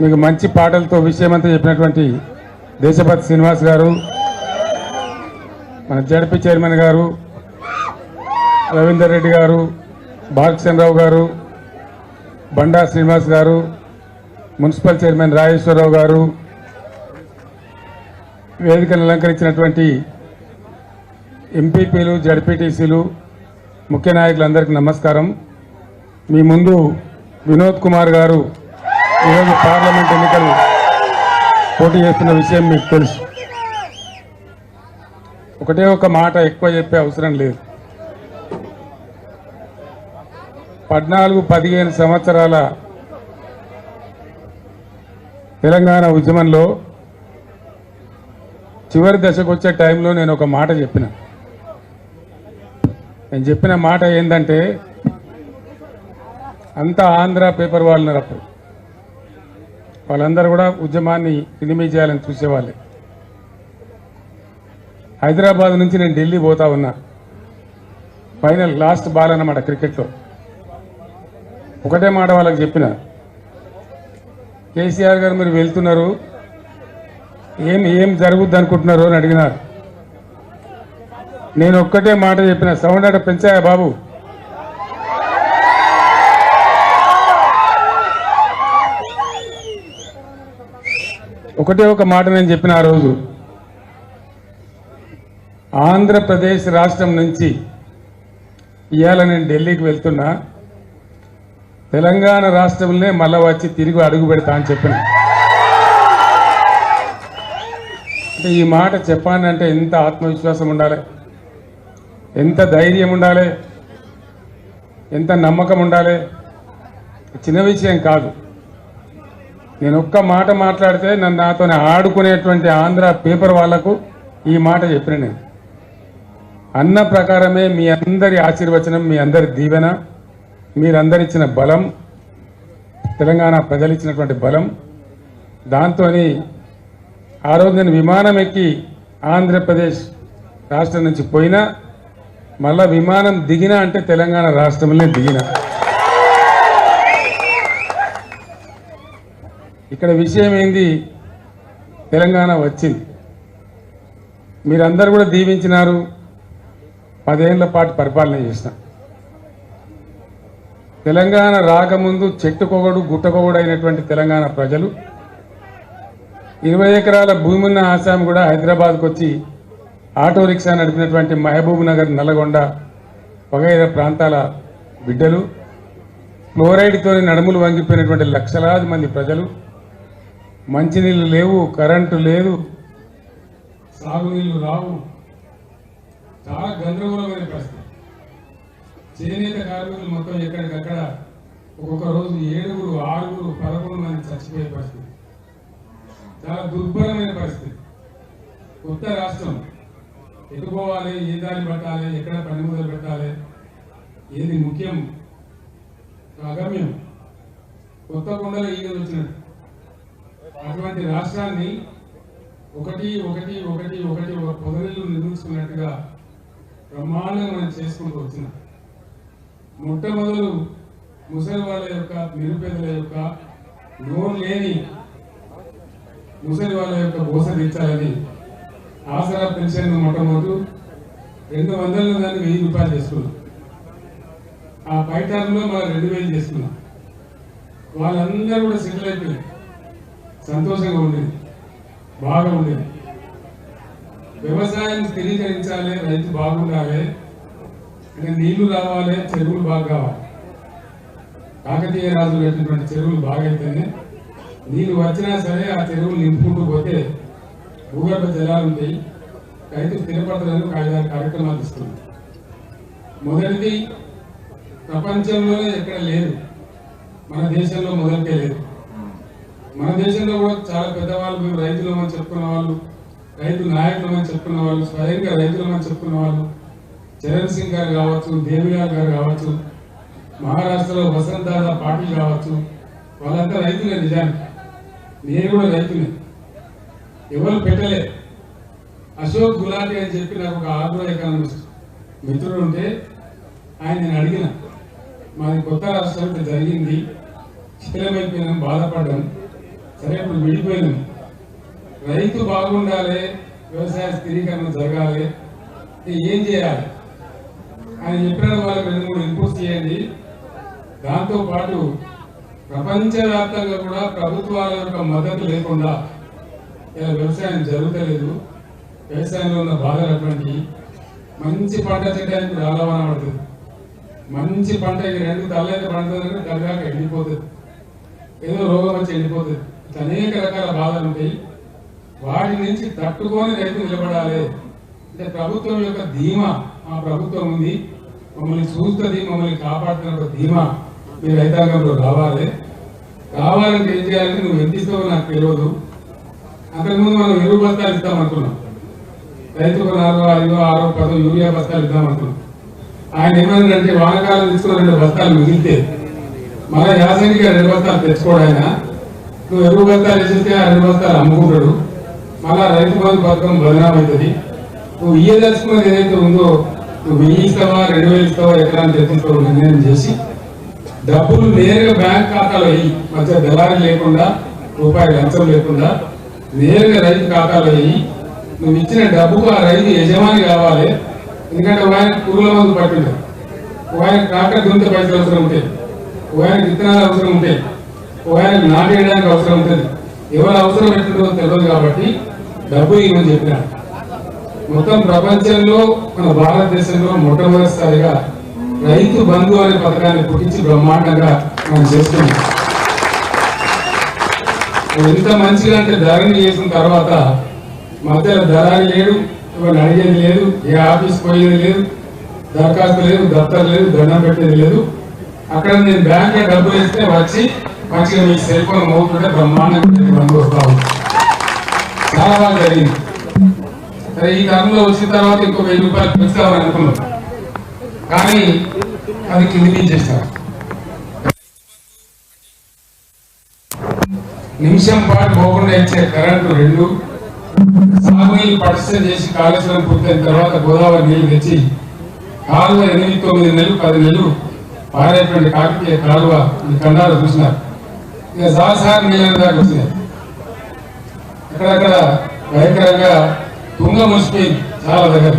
మీకు మంచి పాటలతో విషయమంతా చెప్పినటువంటి దేశపతి శ్రీనివాస్ గారు మన జడ్పీ చైర్మన్ గారు రవీందర్ రెడ్డి గారు బాలకృష్ణరావు గారు బండా శ్రీనివాస్ గారు మున్సిపల్ చైర్మన్ రాజేశ్వరరావు గారు వేదికను అలంకరించినటువంటి ఎంపీపీలు జడ్పీటీసీలు ముఖ్య నాయకులందరికీ నమస్కారం. మీ ముందు వినోద్ కుమార్ గారు ఈరోజు పార్లమెంట్ ఎన్నికలు పోటీ చేస్తున్న విషయం మీకు తెలుసు. ఒకటే ఒక మాట ఎక్కువ చెప్పే అవసరం లేదు. పద్నాలుగు పదిహేను సంవత్సరాల తెలంగాణ ఉద్యమంలో చివరి దశకు వచ్చే టైంలో నేను ఒక మాట చెప్పిన. నేను చెప్పిన మాట ఏంటంటే అంతా ఆంధ్ర పేపర్ వాళ్ళు ఉన్నారు అప్పుడు వాళ్ళందరూ కూడా ఉద్యమాన్ని ఇనిమి చేయాలని చూసేవాళ్ళే. హైదరాబాద్ నుంచి నేను ఢిల్లీ పోతా ఉన్నా. ఫైనల్ లాస్ట్ బాల్ అన్నమాట క్రికెట్లో. ఒకటే మాట వాళ్ళకి చెప్పిన. కేసీఆర్ గారు మీరు వెళ్తున్నారు. ఏం ఏం జరుగుద్ది అనుకుంటున్నారు అని అడిగినారు. నేను ఒక్కటే మాట చెప్పిన. సౌండ్ అట పెంచాయా బాబు? ఒకటే ఒక మాట నేను చెప్పిన ఆ రోజు. ఆంధ్రప్రదేశ్ రాష్ట్రం నుంచి ఇవాళ నేను ఢిల్లీకి వెళ్తున్నా తెలంగాణ రాష్ట్రంలో మళ్ళా వచ్చి తిరిగి అడుగు పెడతా అని చెప్పిన. అంటే ఈ మాట చెప్పానంటే ఎంత ఆత్మవిశ్వాసం ఉండాలి? ఎంత ధైర్యం ఉండాలి? ఎంత నమ్మకం ఉండాలి? చిన్న విషయం కాదు. నేను ఒక్క మాట మాట్లాడితే నన్ను నాతో ఆడుకునేటువంటి ఆంధ్ర పేపర్ వాళ్ళకు ఈ మాట చెప్పిన నేను. అన్న ప్రకారమే మీ అందరి ఆశీర్వచనం మీ అందరి దీవెన మీరందరిచ్చిన బలం తెలంగాణ ప్రజలు ఇచ్చినటువంటి బలం. దాంతో ఆ రోజు నేను విమానం ఎక్కి ఆంధ్రప్రదేశ్ రాష్ట్రం నుంచి పోయినా మళ్ళా విమానం దిగినా అంటే తెలంగాణ రాష్ట్రంలో దిగినా. ఇక్కడ విషయం ఏంది? తెలంగాణ వచ్చింది. మీరందరూ కూడా దీవించినారు. పదేళ్ళ పాటు పరిపాలన చేసిన. తెలంగాణ రాకముందు చెట్టుకొగడు గుట్టకొగడు అయినటువంటి తెలంగాణ ప్రజలు ఇరవై ఎకరాల భూమి ఉన్న ఆసాం కూడా హైదరాబాద్కు వచ్చి ఆటో రిక్షా నడిపినటువంటి మహబూబ్ నగర్ నల్గొండ వగైరా ప్రాంతాల బిడ్డలు ఫ్లోరైడ్తో నడుములు వంగిపోయినటువంటి లక్షలాది మంది ప్రజలు మంచినీళ్ళు లేవు కరెంటు లేదు సాగునీళ్ళు రావు. చాలా గందరగోళమైన పరిస్థితి చేనేత కార్మికులు మొత్తం ఎక్కడికక్కడ ఒక్కొక్క రోజు ఏడుగురు ఆరుగురు పదకొండు మంది చచ్చిపోయే పరిస్థితి చాలా దుర్భరమైన పరిస్థితి కొత్త రాష్ట్రం. ఎటు పోవాలి ఏ దారి పట్టాలి ఎక్కడ పని మొదలు పెట్టాలి ఏది ముఖ్యం అగమ్యం కొత్త కొండల ఈగలు వచ్చినట్టు. అటువంటి రాష్ట్రాన్ని ఒకటి ఒకటి ఒకటి ఒకటి ఒక పొదరిల్లు నిర్మించుకున్నట్టుగా బ్రహ్మాండంగా మనం చేసుకుంటూ వచ్చినాం మొట్టమొదలు ముసలి వాళ్ళ యొక్క నిరుపేదల యొక్క లోన్ లేని ముసలి వాళ్ళ యొక్క బోస తీర్చాలని ఆసరా పెన్షన్ మొట్టమొదటి రెండు వందల దాన్ని వెయ్యి రూపాయలు చేసుకున్నాం. ఆ పై టర్మ్లో మనం రెండు వేలు చేసుకున్నాం. వాళ్ళందరూ కూడా సెటిల్ అయిపోయారు. సంతోషంగా ఉండేది బాగా ఉండేది వ్యవసాయం స్థిరీకరించాలి రైతు బాగుండాలి అంటే నీళ్ళు రావాలి చెరువులు బాగా కావాలి. కాకతీయ రాజులు పెట్టినటువంటి చెరువులు బాగైతేనే నీళ్ళు వచ్చినా సరే ఆ చెరువులు నింపుకుంటూ పోతే భూగర్భ జలాలు ఉంటాయి. రైతు స్థిరపడతారని కాగితాల కార్యక్రమాలు ఇస్తుంది మొదటిది ప్రపంచంలోనే ఎక్కడ లేదు. మన దేశంలో మొదలకే లేదు. మన దేశంలో కూడా చాలా పెద్దవాళ్ళు మేము రైతులమని చెప్పుకున్న వాళ్ళు రైతు నాయకులమని చెప్పుకున్న వాళ్ళు స్వయంగా రైతులమని చెప్పుకున్న వాళ్ళు చరణ్ సింగ్ గారు కావచ్చు దేవిలాల్ గారు కావచ్చు మహారాష్ట్రలో వసంత్ దాదా పాటిల్ కావచ్చు వాళ్ళంతా రైతులే నిజానికి. నేను కూడా రైతులే ఎవరు పెట్టలే. అశోక్ గులాటి అని చెప్పి నాకు ఒక ఆగ్రో ఎకానమిస్ట్ మిత్రుడు ఉంటే ఆయన నేను అడిగిన మాది కొత్త రాష్ట్రం జరిగింది శిథిలమైపోయినాం బాధపడ్డాను సరే ఇప్పుడు విడిపోయింది రైతు బాగుండాలి వ్యవసాయ స్థిరీకరణ జరగాలి ఏం చేయాలి? ఆయన చెప్పిన వాళ్ళకి రెండు మూడు ఇన్పుట్స్ చేయండి. దాంతో పాటు ప్రపంచవ్యాప్తంగా కూడా ప్రభుత్వాల యొక్క మద్దతు లేకుండా ఇలా వ్యవసాయం జరుగుతలేదు. వ్యవసాయంలో ఉన్న బాధలు అటువంటి మంచి పంట చేయడానికి రాలవన పడుతుంది మంచి పంట ఈ రెండు తల్లైతే పండుతుంది తలగాక ఎండిపోతుంది. ఏదో రోగం వచ్చి ఎండిపోతుంది. అనేక రకాల బాధలు ఉంటాయి. వాటి నుంచి తట్టుకొని రైతు నిలబడాలి. అంటే ప్రభుత్వం యొక్క ధీమా మా ప్రభుత్వం ఉంది. మమ్మల్ని చూస్తుంది మమ్మల్ని కాపాడుతున్న ఒక ధీమా మీ రైతాంగంలో రావాలి. రావాలంటే ఏం చేయాలంటే నువ్వు ఎంత ఇస్తావో నాకు తెలియదు. అంతకుముందు మనం ఎరువు బస్తాలు ఇద్దాం రైతుకు నాలుగు ఐదు ఆరో పదో యూరియా బస్తాలు ఇద్దాం అనుకున్నాం. ఆయన ఏమన్నాడంటే వానకాలం తీసుకున్న రెండు బస్తాలు మిగిలితే మన యాసంగిగా రెండు బస్తాలు తెచ్చుకోడు ఆయన. నువ్వు ఎరువు బస్తాలు వేసేస్తే ఆ రెండు బస్తాలు అమ్ముకుంటాడు. మళ్ళా రైతు బంధు పథకం బదనాం అవుతుంది. నువ్వు ఇయ్యదలుచుకున్నది ఏదైతే ఉందో నువ్వు వెయ్యి ఇస్తావా రెండు వేలు ఇస్తావా ఎకరాన్ని తెచ్చిస్తావు నిర్ణయం చేసి డబ్బులు నేరుగా బ్యాంక్ ఖాతాలో వెయ్యి. మధ్య దళారి లేకుండా రూపాయి లంచం లేకుండా నేరుగా రైతు ఖాతాలో వెయ్యి. నువ్వు ఇచ్చిన డబ్బుకు ఆ రైతు యజమాని కావాలి. ఎందుకంటే ఒక ఆయన పురుగుల మందు పట్టిండు. ఒక ఆయన ట్రాక్టర్ దుంత పైసలు అవసరం ఉంటాయి ఒక ఆయన విత్తనాలు అవసరం ఉంటాయి ఒక ఆయన నాటేయడానికి అవసరం ఉంటుంది. ఎవరు అవసరం ఎట్టుందో తెలియదు కాబట్టి డబ్బు ఇవ్వని చెప్పినాడు మొత్తం ప్రపంచంలో మన భారతదేశంలో మొట్టమొదటిసారిగా రైతు బంధు అనే పథకాన్ని పుట్టించి బ్రహ్మాండంగా మనం చేస్తున్నాం. ఎంత మంచిగా అంటే ధరని చేసిన తర్వాత మధ్యలో ధరాని లేడు ఎవరిని అడిగేది లేదు ఏ ఆఫీస్ పోయేది లేదు దరఖాస్తు లేదు దఫ్తర్ లేదు దండం పెట్టేది లేదు. అక్కడ నేను బ్యాంక్ డబ్బు డబ్బులు వేస్తే వచ్చి మంచిగా మీ సెల్ ఫోన్ మోగుతుంటే బ్రహ్మాండంగా బంధు వస్తా చాలా బాగా జరిగింది. సరే ఈ తరంలో వచ్చిన తర్వాత ఇంకో వెయ్యి రూపాయలు పెంచుతామని అనుకున్నాం కానీ అది కింది దించేస్తారు నిమిషం పాటు పోకుండా ఇచ్చే కరెంటు రెండు సాగునీళ్ళు పటిష్టం చేసి కాళేశ్వరం పూర్తయిన తర్వాత గోదావరి నీళ్ళు తెచ్చి కాలువ ఎనిమిది తొమ్మిది నెలలు పది నెలలు పారేటువంటి కాకతీయ కాలువ ఈ కండాలు చూసినారు. ఇక సాహసార నీళ్ళ దాకా వచ్చినాయి. అక్కడక్కడ భయంకరంగా తుంగ ముసుకి చాలా దగ్గర.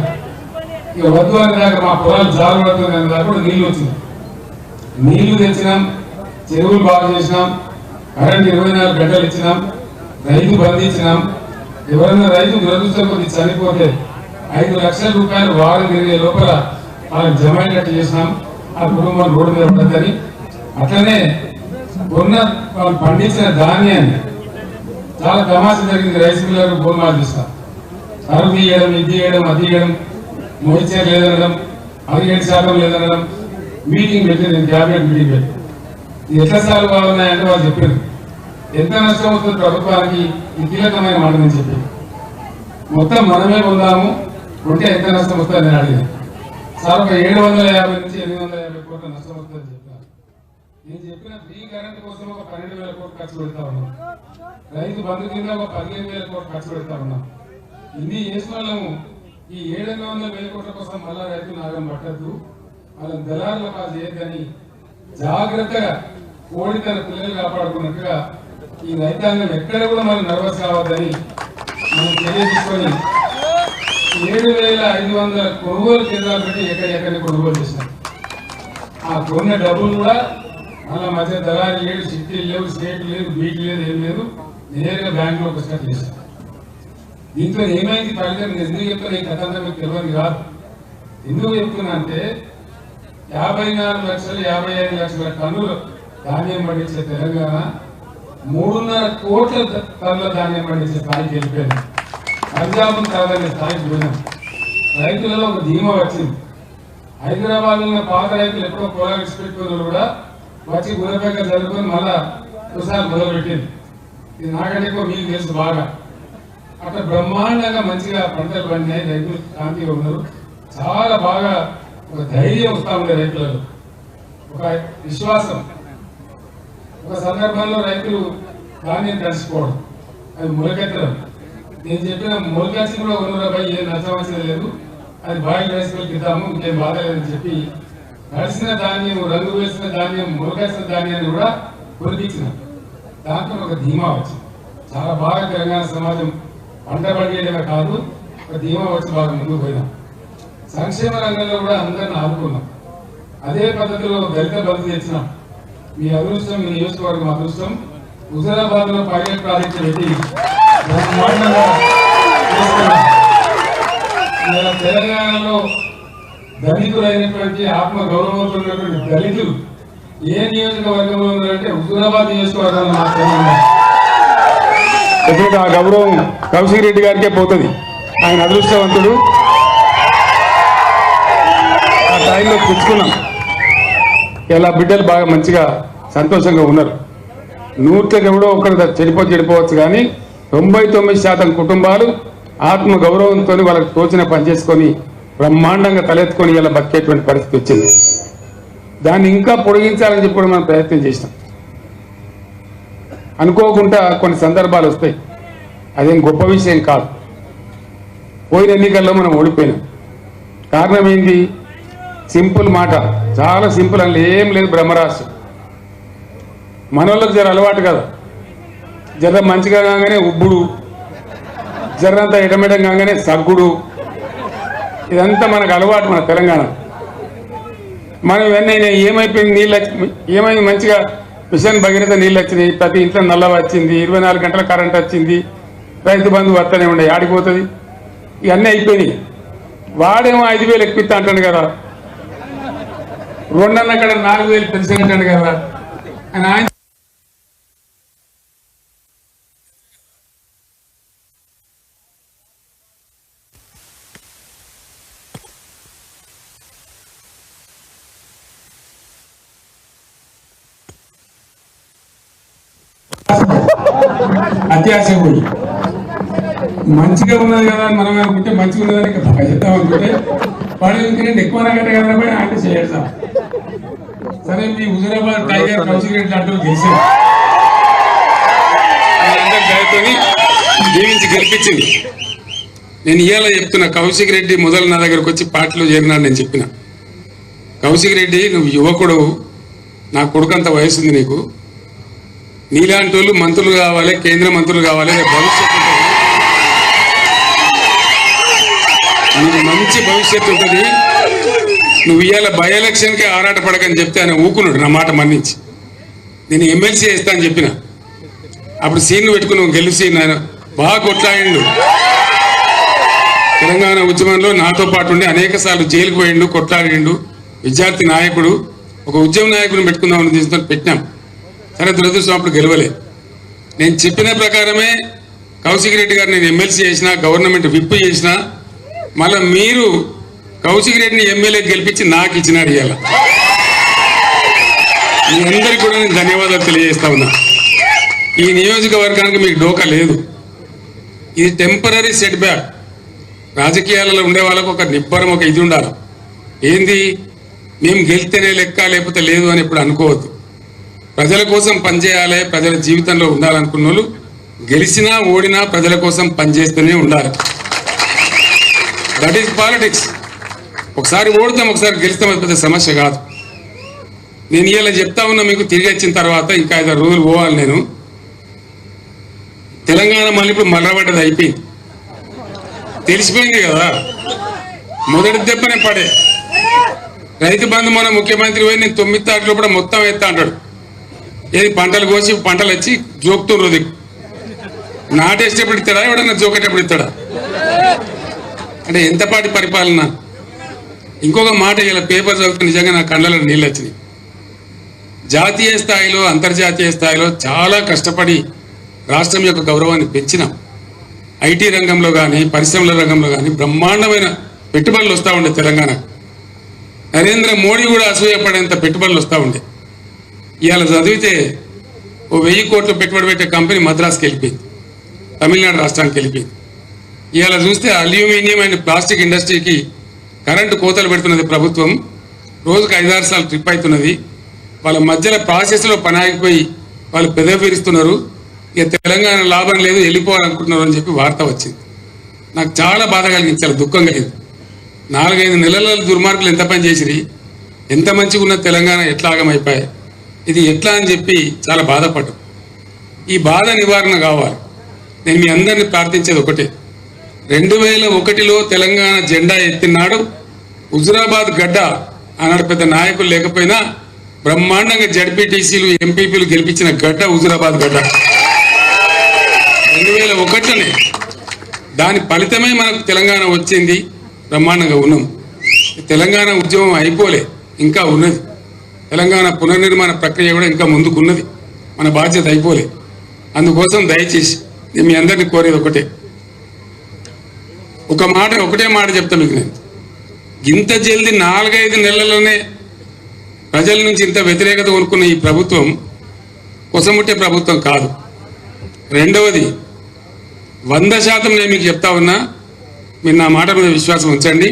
ఇక వద్దు అనే దాకా మా పొలాలు జాలు దాకా కూడా నీళ్ళు వచ్చినాయి. నీళ్ళు తెచ్చినాం చెరువులు బాగు చేసినాం కరెంట్ ఇరవై నాలుగు గంటలు ఇచ్చినాం రైతు బంధించినాం ఎవరైనా రైతు దురదృష్టం చనిపోతే ఐదు లక్షల రూపాయలు వారం తిరిగే లోపల వాళ్ళకి జమ చేసినాం. ఆ కుటుంబం రోడ్డు మీద పడ్డదని. అట్లనే ఉన్న వాళ్ళు పండించిన ధాన్యాన్ని చాలా తమాష జరిగింది. రైస్ మిల్లర్ భూమాలు తీస్తాం. సరుకు తీయడం ఇది తీయడం అది తీయడం మోహిచర్ లేదనడం పదిహేడు శాతం లేదనడం మీటింగ్ పెట్టింది క్యాబినెట్ మీటింగ్ పెట్టి. ఎట్లా సార్లు బాగున్నాయంటే వాళ్ళు చెప్పారు. ఎంత నష్టం అవుతుంది ప్రభుత్వానికి? ఈ కీలకమైన మాట నేను చెప్పి మొత్తం మనమే పొందాము ఉంటే ఎంత నష్టం వస్తుంది నేను అడిగాను. సార్ ఒక ఏడు వందల యాభై నుంచి ఎనిమిది వందల యాభై కోట్ల నష్టం వస్తుంది. నేను చెప్పిన ఫ్రీ కరెంట్ కోసం ఒక పన్నెండు వేల కోట్లు ఖర్చు పెడతా ఉన్నాం. రైతు బంధు కింద ఒక పదిహేను వేల కోట్లు ఖర్చు పెడతా ఉన్నాం. ఇన్ని చేసిన వాళ్ళము ఈ ఏడు వందల వేల కోట్ల కోసం మళ్ళా రైతు నాగం పట్టద్దు. వాళ్ళ దళారుల పాలు చేయొద్దని జాగ్రత్తగా కోడి తన పిల్లలు కాపాడుకున్నట్టుగా ఈ రైతాంగం ఎక్కడ కూడా మనం నర్వస్ కావద్దని మనం తెలియజేసుకొని ఏడు వేల ఐదు వందల కొనుగోలు కేంద్రాలు పెట్టి ఎక్కడెక్కడ కొనుగోలు చేసినాం ఆ కొన్న డబ్బులు కూడా మళ్ళా మధ్య దళారీ లేడు సిటీలు లేవు స్టేట్ లేదు బీట్ లేదు ఏం లేదు. నేరుగా బ్యాంకులో ఒకసారి చేశాం దీంట్లో ఏమైంది ఫలితం ఎందుకు చెప్తున్నా ఈ కథ అంతా మీకు తెలియదు కాదు. ఎందుకు చెప్తున్నా అంటే యాభై నాలుగు లక్షలు యాభై ఐదు లక్షల టన్నులు ధాన్యం పండించే తెలంగాణ మూడున్నర కోట్ల టన్నుల ధాన్యం పండించే స్థాయికి వెళ్ళిపోయింది. పంజాబ్ కాదనే స్థాయికి పోయినాం రైతులలో ఒక ధీమా వచ్చింది. హైదరాబాద్ ఉన్న పాత రైతులు ఎప్పుడో పొలాలు ఇచ్చిపెట్టుకున్నారు కూడా వచ్చి గురపేక జరుపుకొని మళ్ళా ఒకసారి మొదలుపెట్టింది ఇది నాకంటే మీకు తెలుసు బాగా. అక్కడ బ్రహ్మాండంగా మంచిగా పంటలు పండినాయి రైతులు శాంతిగా ఉన్నారు. చాలా బాగా ఒక ధైర్యం వస్తా ఉండే రైతులలో ఒక విశ్వాసం. ఒక సందర్భంలో రైతులు ధాన్యం తడిచిపోవడం అది మొలకెత్తడం. నేను చెప్పిన మొలకెచ్చి కూడా ఉన్న పై ఏం నష్టం లేదు. అది బాగా వేసుకొని ఇద్దాము ఇంకేం బాధ లేదని చెప్పి తడిసిన ధాన్యం రంగు వేసిన ధాన్యం మొలకెత్తిన ధాన్యాన్ని కూడా కురిపించిన దాంట్లో ఒక ధీమా వచ్చింది. చాలా బాగా తెలంగాణ సమాజం పంట పండియడమే కాదు ఒక ధీమా వచ్చి బాగా ముందుకు పోయినాం సంక్షేమ రంగంలో కూడా అందరిని ఆదుకున్నాం. అదే పద్ధతిలో దళిత బంధు తెచ్చినాం మీ అదృష్టం మీ నియోజకవర్గం అదృష్టం. హుజరాబాద్లో పైలట్ ప్రాజెక్ట్ పెట్టి తెలంగాణలో దళితులైనటువంటి ఆత్మ గౌరవంతో దళితులు ఏ నియోజకవర్గంలో ఉన్నారంటే హుజూరాబాద్ నియోజకవర్గంలో మాత్రమే ఆ గౌరవం కౌశిక్ రెడ్డి గారికే పోతుంది ఆయన అదృష్టవంతుడు. ఆ టైంలో పుచ్చుకున్నాం ఇలా బిడ్డలు బాగా మంచిగా సంతోషంగా ఉన్నారు. నూటికి ఎవడో ఒకరు చెడిపో చెడిపోవచ్చు కానీ తొంభై తొమ్మిది శాతం కుటుంబాలు ఆత్మ గౌరవంతో వాళ్ళకి తోచిన పని చేసుకొని బ్రహ్మాండంగా తలెత్తుకొని ఇలా బతికేటువంటి పరిస్థితి వచ్చింది. దాన్ని ఇంకా పొడిగించాలని చెప్పి మనం ప్రయత్నం చేసినాం. అనుకోకుండా కొన్ని సందర్భాలు వస్తాయి. అదేం గొప్ప విషయం కాదు. పోయిన ఎన్నికల్లో మనం ఓడిపోయినాం. కారణం ఏంటి? సింపుల్ మాట. చాలా సింపుల్ అని ఏం లేదు బ్రహ్మరాశి మనోళ్ళకి జర అలవాటు కదా. జర మంచిగా కాగానే ఉబ్బుడు. జర్రంతా ఎడమెడం కాగానే సగ్గుడు. ఇదంతా మనకు అలవాటు మన తెలంగాణ. మనం ఇవన్నీ ఏమైపోయింది నీళ్ళు ఏమైంది మంచిగా మిషన్ భగీరథ నీళ్ళు వచ్చినాయి ప్రతి ఇంట్లో నల్ల వచ్చింది ఇరవై నాలుగు గంటల కరెంట్ వచ్చింది రైతు బంధు వస్తూనే ఉండే ఆడిపోతుంది ఇవన్నీ అయిపోయినాయి. వాడేమో ఐదు వేలు ఎక్కిస్తా అంటాడు కదా. రెండన్న కడ నాలుగు వేలు పెన్షన్ అంటాడు కదా. అని ఆయన అత్యాశ పోయి మంచిగా ఉన్నది కదా అని మనం అనుకుంటే మంచిగా ఉన్నదని ఇంకా బాగా చెప్తాం అనుకుంటే వాడు ఎందుకంటే ఎక్కువ కట్ట కదా పోయి అంటే చేయడం సరే. మీ హుజరాబాద్ టైగర్ కౌశిక్ రెడ్డి లాంటి గెలిచారు. దీవించి గెలిపించింది నేను ఇవాళ చెప్తున్నా కౌశిక్ రెడ్డి మొదలు నా దగ్గరకు వచ్చి పార్టీలో చేరినాడు నేను చెప్పిన. కౌశిక్ రెడ్డి నువ్వు యువకుడు నా కొడుకంత వయసుంది నీకు. నీలాంటి వాళ్ళు మంత్రులు కావాలి కేంద్ర మంత్రులు కావాలి భవిష్యత్తు నువ్వు నీకు మంచి భవిష్యత్తు ఉంటుంది. నువ్వు ఇవాళ బై ఎలక్షన్కే ఆరాట పడకని చెప్తే ఆయన ఊకున్నాడు నా మాట మన్నించి. నేను ఎమ్మెల్సీ వేస్తా అని చెప్పిన. అప్పుడు సీన్లు పెట్టుకుని నువ్వు గెలిచి ఆయన బాగా కొట్లాడిండు. తెలంగాణ ఉద్యమంలో నాతో పాటు ఉండి అనేక సార్లు జైలుకు పోయిండు కొట్లాడిండు. విద్యార్థి నాయకుడు ఒక ఉద్యమ నాయకుడిని పెట్టుకుందామని తీసుకొని పెట్టినాం. సరే దురదృష్టం అప్పుడు గెలవలే. నేను చెప్పిన ప్రకారమే కౌశిక్ రెడ్డి గారు నేను ఎమ్మెల్సీ చేసిన గవర్నమెంట్ విప్ చేసిన మళ్ళీ మీరు కౌశిక్ రెడ్డిని ఎమ్మెల్యే గెలిపించి నాకు ఇచ్చినారు ఇవాళ మీ అందరికీ కూడా నేను ధన్యవాదాలు తెలియజేస్తా ఉన్నా. ఈ నియోజకవర్గానికి మీకు డోకా లేదు. ఇది టెంపరీ సెట్ బ్యాక్ రాజకీయాలలో ఉండే వాళ్ళకు ఒక నిబ్బరం ఒక ఇది ఉండాలి. ఏంది? మేము గెలిస్తేనే లెక్క లేకపోతే లేదు అని ఇప్పుడు అనుకోవద్దు. ప్రజల కోసం పనిచేయాలి ప్రజల జీవితంలో ఉండాలనుకున్న వాళ్ళు గెలిచినా ఓడినా ప్రజల కోసం పనిచేస్తూనే ఉండాలి. దట్ ఈస్ పాలిటిక్స్ ఒకసారి ఓడుతాం ఒకసారి గెలుస్తాం అది పెద్ద సమస్య కాదు. నేను ఇలా చెప్తా ఉన్నా మీకు తిరిగి వచ్చిన తర్వాత ఇంకా ఐదారు రోజులు పోవాలి నేను. తెలంగాణ మళ్ళీ ఇప్పుడు మర్రబడ్డది అయిపోయింది. తెలిసిపోయింది కదా. మొదటి దెబ్బనే పడే. రైతు బంధు మన ముఖ్యమంత్రి పోయి నేను తొమ్మిది తారీఖులో కూడా మొత్తం ఎత్తా అంటాడు. ఏది పంటలు కోసి పంటలు వచ్చి జోకుతుండ్రు నాటేసేటప్పుడు ఇస్తాడా ఎవడన్నా జోకేటప్పుడు ఇస్తాడా? అంటే ఎంతపాటి పరిపాలన? ఇంకొక మాట ఇలా పేపర్ చదివితే నిజంగా నా కళ్ళలో నీళ్ళు వచ్చినాయి. జాతీయ స్థాయిలో అంతర్జాతీయ స్థాయిలో చాలా కష్టపడి రాష్ట్రం యొక్క గౌరవాన్ని పెంచినాం. ఐటీ రంగంలో కానీ పరిశ్రమల రంగంలో కానీ బ్రహ్మాండమైన పెట్టుబడులు వస్తూ ఉండే తెలంగాణ. నరేంద్ర మోడీ కూడా అసూయపడేంత పెట్టుబడులు వస్తూ ఉండే. ఇవాళ చదివితే ఓ వెయ్యి కోట్లు పెట్టుబడి పెట్టే కంపెనీ మద్రాస్కి వెళ్ళిపోయింది తమిళనాడు రాష్ట్రానికి వెళ్ళిపోయింది. ఇవాళ చూస్తే అల్యూమినియం అండ్ ప్లాస్టిక్ ఇండస్ట్రీకి కరెంటు కోతలు పెడుతున్నది ప్రభుత్వం. రోజుకు ఐదారు సార్లు ట్రిప్ అవుతున్నది వాళ్ళ మధ్యలో ప్రాసెస్లో పని ఆగిపోయి వాళ్ళు పెదవిరుస్తున్నారు. ఇక తెలంగాణ లాభం లేదు వెళ్ళిపోవాలనుకుంటున్నారు అని చెప్పి వార్త వచ్చింది. నాకు చాలా బాధ కలిగించాలి దుఃఖం కలిగింది. నాలుగైదు నెలల దుర్మార్గులు ఎంత పని చేసిరి? ఎంత మంచిగా ఉన్న తెలంగాణ ఎట్లా ఆగమైపోయాయి ఇది ఎట్లా అని చెప్పి చాలా బాధపడ్డాం. ఈ బాధ నివారణ కావాలి. నేను మీ అందరిని ప్రార్థించేది ఒకటే. రెండు వేల ఒకటిలో తెలంగాణ జెండా ఎత్తినాడు. హుజురాబాద్ గడ్డ అన్నాడు పెద్ద నాయకులు లేకపోయినా బ్రహ్మాండంగా జడ్పీటీసీలు ఎంపీపీలు గెలిపించిన గడ్డ హుజురాబాద్ గడ్డ. రెండు వేల ఒకటిలోనే దాని ఫలితమే మనకు తెలంగాణ వచ్చింది. బ్రహ్మాండంగా ఉన్నాం. తెలంగాణ ఉద్యమం అయిపోలే ఇంకా ఉన్నది. తెలంగాణ పునర్నిర్మాణ ప్రక్రియ కూడా ఇంకా ముందుకున్నది. మన బాధ్యత అయిపోలే. అందుకోసం దయచేసి మీ అందరిని కోరేది ఒకటే. ఒక మాట ఒకటే మాట చెప్తా మీకు నేను. ఇంత జల్ది నాలుగైదు నెలల్లోనే ప్రజల నుంచి ఇంత వ్యతిరేకత కొనుక్కున్న ఈ ప్రభుత్వం కొసముట్టే ప్రభుత్వం కాదు. రెండవది వంద శాతం నేను మీకు చెప్తా ఉన్నా మీరు నా మాట మీద విశ్వాసం ఉంచండి.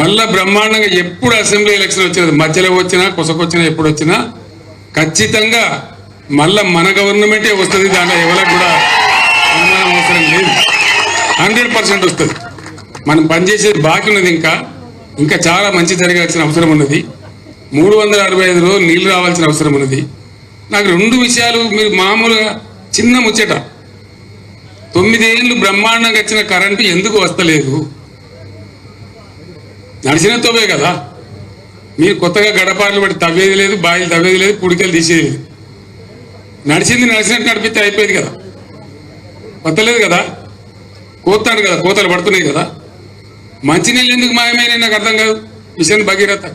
మళ్ళా బ్రహ్మాండంగా ఎప్పుడు అసెంబ్లీ ఎలక్షన్ వచ్చినది మధ్యలో వచ్చినా కొసకొచ్చినా ఎప్పుడు వచ్చినా ఖచ్చితంగా మళ్ళా మన గవర్నమెంటే వస్తుంది దాంట్లో ఎవరికి కూడా అవసరం లేదు. హండ్రెడ్ పర్సెంట్ వస్తుంది. మనం పనిచేసేది బాకీ ఉన్నది ఇంకా. ఇంకా చాలా మంచి జరగాల్సిన అవసరం ఉన్నది. మూడు వందల అరవై ఐదు రోజులు నీళ్ళు రావాల్సిన అవసరం ఉన్నది. నాకు రెండు విషయాలు మీరు మామూలుగా చిన్న ముచ్చట. తొమ్మిదేళ్ళు బ్రహ్మాండంగా వచ్చిన కరెంటు ఎందుకు వస్తలేదు? నడిచిన తోవే కదా. మీరు కొత్తగా గడపార్లు పెట్టి తవ్వేది లేదు బాయిలు తవ్వేది లేదు పుడికలు తీసేది లేదు. నడిచింది నడిచినట్టు నడిపితే అయిపోయేది కదా. వస్తలేదు కదా. కోతాను కదా కోతలు పడుతున్నాయి కదా. మంచినీళ్ళు ఎందుకు మాయమైన నాకు అర్థం కాదు. మిషన్ భగీరథ.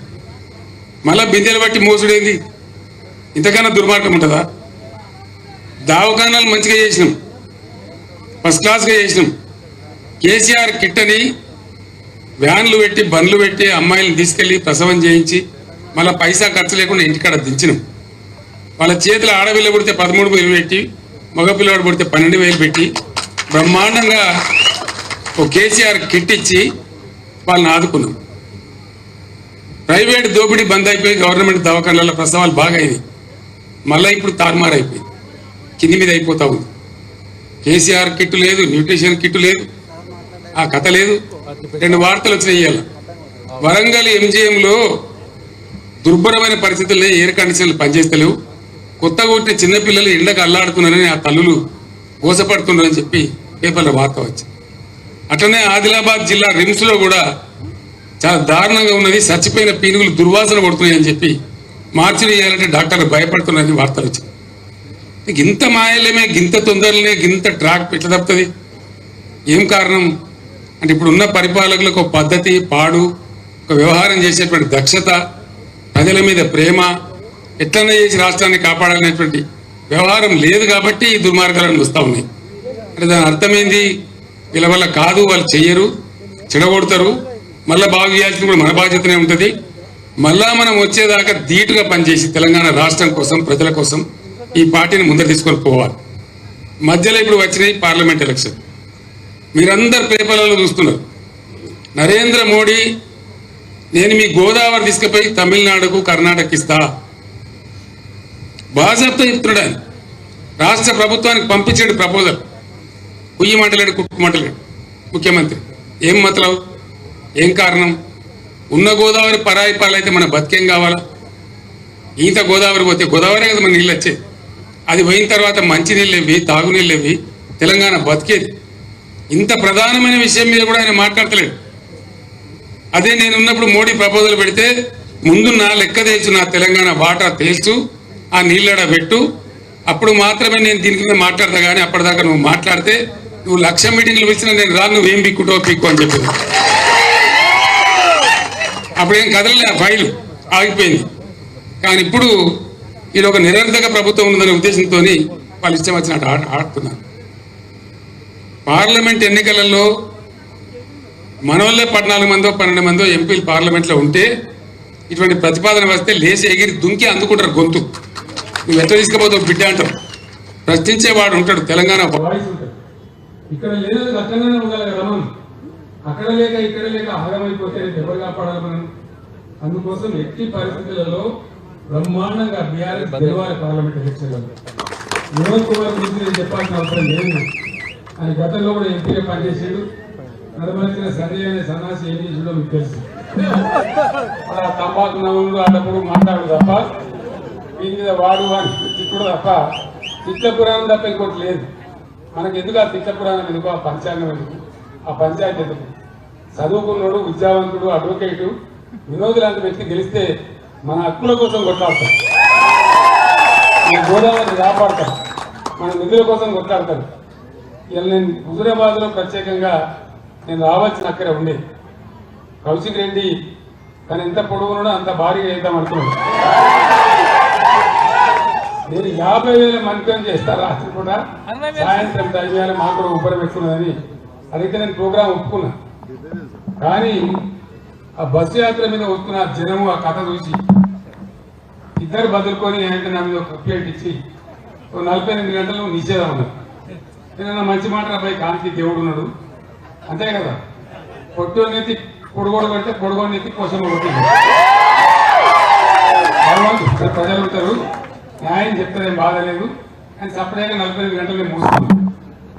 మళ్ళా బిందెలు బట్టి మోసుడేంది? ఇంతకన్నా దుర్మార్గం ఉంటుందా? దావకానాలు మంచిగా చేసినాం. ఫస్ట్ క్లాస్గా చేసినాం. కేసీఆర్ కిట్ అని వ్యాన్లు పెట్టి బండ్లు పెట్టి అమ్మాయిలను తీసుకెళ్ళి ప్రసవం చేయించి మళ్ళీ పైసా ఖర్చు లేకుండా ఇంటికాడ దించినాం. వాళ్ళ చేతిలో ఆడపిల్ల పుడితే పదమూడు వేలు పెట్టి మగపిల్లవాడు పుడితే పన్నెండు వేలు పెట్టి బ్రహ్మాండంగా ఒక కేసీఆర్ కిట్ ఇచ్చి వాళ్ళని ఆదుకున్నాం. ప్రైవేట్ దోపిడీ బంద్ అయిపోయి గవర్నమెంట్ దవాఖానాల ప్రసవాలు బాగా అయినాయి మళ్ళీ ఇప్పుడు తారుమారు అయిపోయింది. కింది మీద అయిపోతా ఉంది. కేసీఆర్ కిట్ లేదు న్యూట్రిషన్ కిట్ లేదు ఆ కథ లేదు. రెండు వార్తలు వచ్చినాయి ఇవాళ వరంగల్ ఎంజిఎంలో దుర్భరమైన పరిస్థితుల్లో ఎయిర్ కండిషన్లు పనిచేస్తలేవు. కొత్తగా పుట్టిన చిన్నపిల్లలు ఎండకు అల్లాడుతున్నారని ఆ తల్లులు గోసపడుతున్నారని చెప్పి పేపర్లో వార్త వచ్చింది. అట్లనే ఆదిలాబాద్ జిల్లా రిమ్స్లో కూడా చాలా దారుణంగా ఉన్నది. చచ్చిపోయిన పీనుగులు దుర్వాసన పడుతున్నాయని చెప్పి మార్చిడి చేయాలంటే డాక్టర్లు భయపడుతున్నారని వార్తలు వచ్చింది ఇంత మాయలేమే గింత తొందరలే గింత ట్రాక్ ఎట్లా తప్పుతుంది? ఏం కారణం? అంటే ఇప్పుడు ఉన్న పరిపాలకులకు ఒక పద్ధతి పాడు ఒక వ్యవహారం చేసేటువంటి దక్షత ప్రజల మీద ప్రేమ ఎట్లనే చేసి రాష్ట్రాన్ని కాపాడాలనేటువంటి వ్యవహారం లేదు కాబట్టి ఈ దుర్మార్గాలను వస్తూ ఉన్నాయి. అంటే దాని అర్థమైంది? వీళ్ళ వల్ల కాదు వాళ్ళు చెయ్యరు చెడగొడతారు. మళ్ళా బాగు చేయాల్సింది కూడా మన బాధ్యతనే ఉంటుంది. మళ్ళా మనం వచ్చేదాకా ధీటుగా పనిచేసి తెలంగాణ రాష్ట్రం కోసం ప్రజల కోసం ఈ పార్టీని ముందర తీసుకొని పోవాలి. మధ్యలో ఇప్పుడు వచ్చినాయి పార్లమెంట్ ఎలక్షన్. మీరందరు పేపర్లలో చూస్తున్నారు. నరేంద్ర మోడీ నేను మీ గోదావరి తీసుకుపోయి తమిళనాడుకు కర్ణాటక ఇస్తా. బాజాబ్తో చెప్తున్నాడు రాష్ట్ర ప్రభుత్వానికి పంపించండి ప్రపోజల్ కుయ్యి మంటలేడు కుక్కు మంటలేడు ముఖ్యమంత్రి ఏం మతలవు? ఏం కారణం? ఉన్న గోదావరి పరాయి పాలైతే మన బతికేం కావాలా? ఈత గోదావరి పోతే గోదావరి కదా మన నీళ్ళు వచ్చేది అది పోయిన తర్వాత మంచి నీళ్ళు ఇవి తాగునీళ్ళు ఇవి తెలంగాణ బతికేది. ఇంత ప్రధానమైన విషయం మీద కూడా ఆయన మాట్లాడతలేడు. అదే నేను ఉన్నప్పుడు మోడీ ప్రపోజల్ పెడితే ముందు నా లెక్క తెలుసు నా తెలంగాణ వాటా తెలుసు ఆ నీళ్ళడ పెట్టు. అప్పుడు మాత్రమే నేను దీని కింద మాట్లాడతా కానీ అప్పటిదాకా నువ్వు మాట్లాడితే నువ్వు లక్ష మీటింగ్లు పిలిచినా నేను రాను నువ్వేం పిక్కుటో పిక్కు అని చెప్పి అప్పుడేం కదలలే ఆ ఫైల్. ఆగిపోయింది. కానీ ఇప్పుడు ఇది ఒక నిరర్ధక ప్రభుత్వం ఉందనే ఉద్దేశంతో వాళ్ళు ఇష్టం వచ్చినట్టు ఆడుతున్నారు. పార్లమెంట్ ఎన్నికలలో మనవల్లే పద్నాలుగు మందో పన్నెండు మందో ఎంపీలు పార్లమెంట్లో ఉంటే ఇటువంటి ప్రతిపాదన వస్తే లేచి ఎగిరి దుంకి అందుకుంటారు గొంతు. నువ్వు ఎట్లా తీసుకుపోతావు బిడ్డ అంటారు ప్రశ్నించేవాడు ఉంటాడు తెలంగాణ వాయిస్ ఉంటుంది ఇక్కడ లేనది అక్కడనే ఉండాలి మనం. అక్కడ లేక ఇక్కడ లేక ఆగమైపోతే ఎవరు కాపాడాలి మనం. అందుకోసం ఎట్టి పరిస్థితులలో బ్రహ్మాండంగా బీఆర్ఎస్ గెలవాలి పార్లమెంట్ ఎలక్షన్లలో కుమార్ గురించి నేను చెప్పాల్సిన అవసరం లేదు. ఆయన గతంలో కూడా ఎంపీగా పనిచేసాడు. నడమలిసిన సంజయ్ అనే సన్నాసి ఏం చేసిండో మీకు తెలుసు. అలా తంబాకు నవ్వులు అన్నప్పుడు మాట్లాడు తప్ప దీని మీద వాడు అని తిట్టుడు తప్ప చిత్త పురాణం తప్ప ఇంకోటి లేదు. మనకి ఎందుకు ఆ తిట్ల పురాణం ఎందుకు? ఆ పంచాంగం ఎందుకు? ఆ పంచాయతీ ఎందుకు? చదువుకున్నాడు విద్యావంతుడు అడ్వకేటు వినోద్ లాంటి వ్యక్తి గెలిస్తే మన హక్కుల కోసం కొట్లాడతారు. మన గోదావరిని కాపాడతారు. మన నిధుల కోసం కొట్లాడతారు. ఇలా నేను హుజురాబాద్లో ప్రత్యేకంగా నేను రావాల్సిన అక్కడ ఉండే. కౌశిక్ రెడ్డి తను ఎంత పొడవునో అంత భారీగా వేద్దాం అనుకున్నాడు. నేను యాభై వేల మందితో చేస్తా రాత్రి కూడా సాయంత్రం దయ్యాలు మాకు కూడా ఉపరం పెట్టుకున్నదని అడిగితే నేను ప్రోగ్రాం ఒప్పుకున్నా. కానీ ఆ బస్సు యాత్ర మీద వస్తున్న జనము ఆ కథ చూసి ఇద్దరు బదులుకొని ఏంటంటే నా మీద ఒక ప్లేట్ ఇచ్చి నలభై ఎనిమిది గంటలు నిషేధం ఉన్నది నేను మంచి మాట రాబాయి కాంతి దేవుడు ఉన్నాడు. అంతే కదా? పొట్టోని ఎత్తి పొడుగోడు ఎత్తి పోషణ కొట్టింది. భగవంతుడు ప్రజలు ఉంటారు. న్యాయం చెప్తే ఏం బాధ లేదు. అని సపరేట్గా నలభై ఐదు గంటలు నేను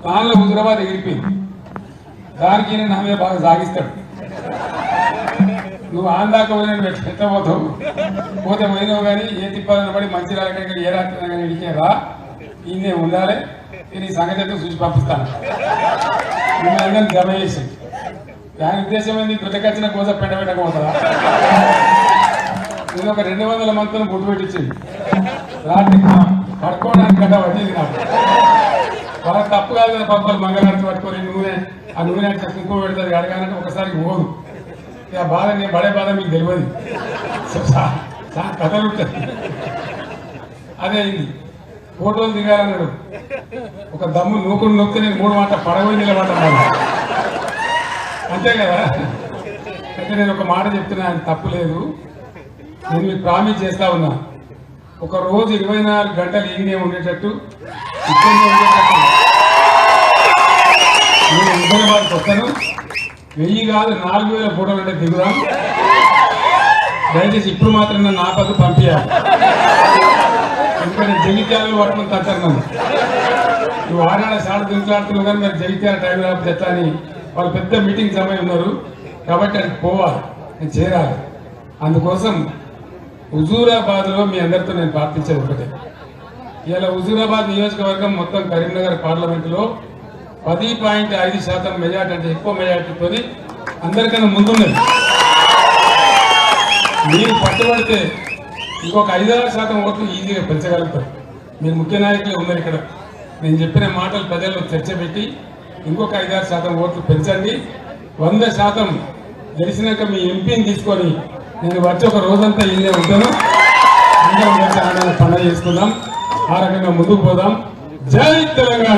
దానిలో హుజరాబాద్ ఎగిరిపోయింది. దానికి నేను నా మీద బాగా సాగిస్తాడు. నువ్వు ఆందాక పోయిన ఎట్లా పోతావు? పోతే పోయినావు కానీ ఏ తిప్పాలని పడి మంచి రాకడికి ఏ రాత్రి కానీ ఇడికే రా. ఈయనే ఉండాలి. నేను ఈ సంగతి అయితే చూసి పంపిస్తాను. మిమ్మల్ని జమ చేసి. దాని ఉద్దేశం ఏంది? గుట్టకొచ్చిన కోసం పెట్టబెట్టకపోతుందా నేను ఒక రెండు వందల మంత్రులు గుడ్డు పెట్టించింది. రాత్రి పట్టుకోవడానికి గడ్డ వచ్చేది నాకు వాళ్ళకి తప్పు కాదు కదా పప్పులు మంగళారతి పట్టుకొని నూనె ఆ నూనె అంటే కుంకుమ పెడతారు అడగాలంటే ఒకసారి పోదు. ఆ బాధ నేను పడే బాధ మీకు తెలియదు. చాలా కథలు ఉంటాయి. అదే అయింది ఫోటోలు దిగాలన్నాడు. ఒక దమ్ము నూకుడు నొక్కి నేను మూడు మాట పడగొని నిలబడ్డాను అంతే కదా? అయితే నేను ఒక మాట చెప్తున్నా ఆయన తప్పు లేదు. నేను మీకు ప్రామిస్ చేస్తా ఉన్నా. ఒక రోజు ఇరవై నాలుగు గంటలు ఈయనే ఉండేటట్టు ఇక్కడనే ఉండేటట్టు. నేను హైదరాబాద్కి వస్తాను. వెయ్యి కాదు నాలుగు వేల ఫోటోలు అంటే దిగుదాం? దయచేసి ఇప్పుడు మాత్రం నన్ను ఆపదు పంపించాలి ఎందుకంటే జగిత్యాలలో పట్టుకుని తట్టారు నన్ను. నువ్వు ఆడాడ సాడ దించులాడుతున్నావు కానీ మీరు జగిత్యాల టైం రాకపోతే ఎట్లా అని వాళ్ళు పెద్ద మీటింగ్ సమయం ఉన్నారు. కాబట్టి అది పోవాలి. నేను చేరాలి. అందుకోసం హుజూరాబాద్లో మీ అందరితో నేను ప్రార్థించేది ఒకటే. ఇలా హుజూరాబాద్ నియోజకవర్గం మొత్తం కరీంనగర్ పార్లమెంటులో పది పాయింట్ ఐదు శాతం మెజార్టీ అంటే ఎక్కువ మెజార్టీతో అందరికన్నా ముందున్నది. మీరు పట్టుబడితే ఇంకొక ఐదారు శాతం ఓట్లు ఈజీగా పెంచగలుగుతారు. మీరు ముఖ్య నాయకులే ఉన్నారు ఇక్కడ. నేను చెప్పిన మాటలు ప్రజల్లో చర్చ పెట్టి ఇంకొక ఐదారు శాతం ఓట్లు పెంచండి. వంద శాతం గెలిచినాక మీ ఎంపీని తీసుకొని నేను వచ్చి ఒక రోజంతా ఇల్లే ఉంటాను. అందరం కలిసి ఆనందంగా పండుగ చేసుకుందాం. ఆ రకంగా ముందుకు పోదాం. జై తెలంగాణ.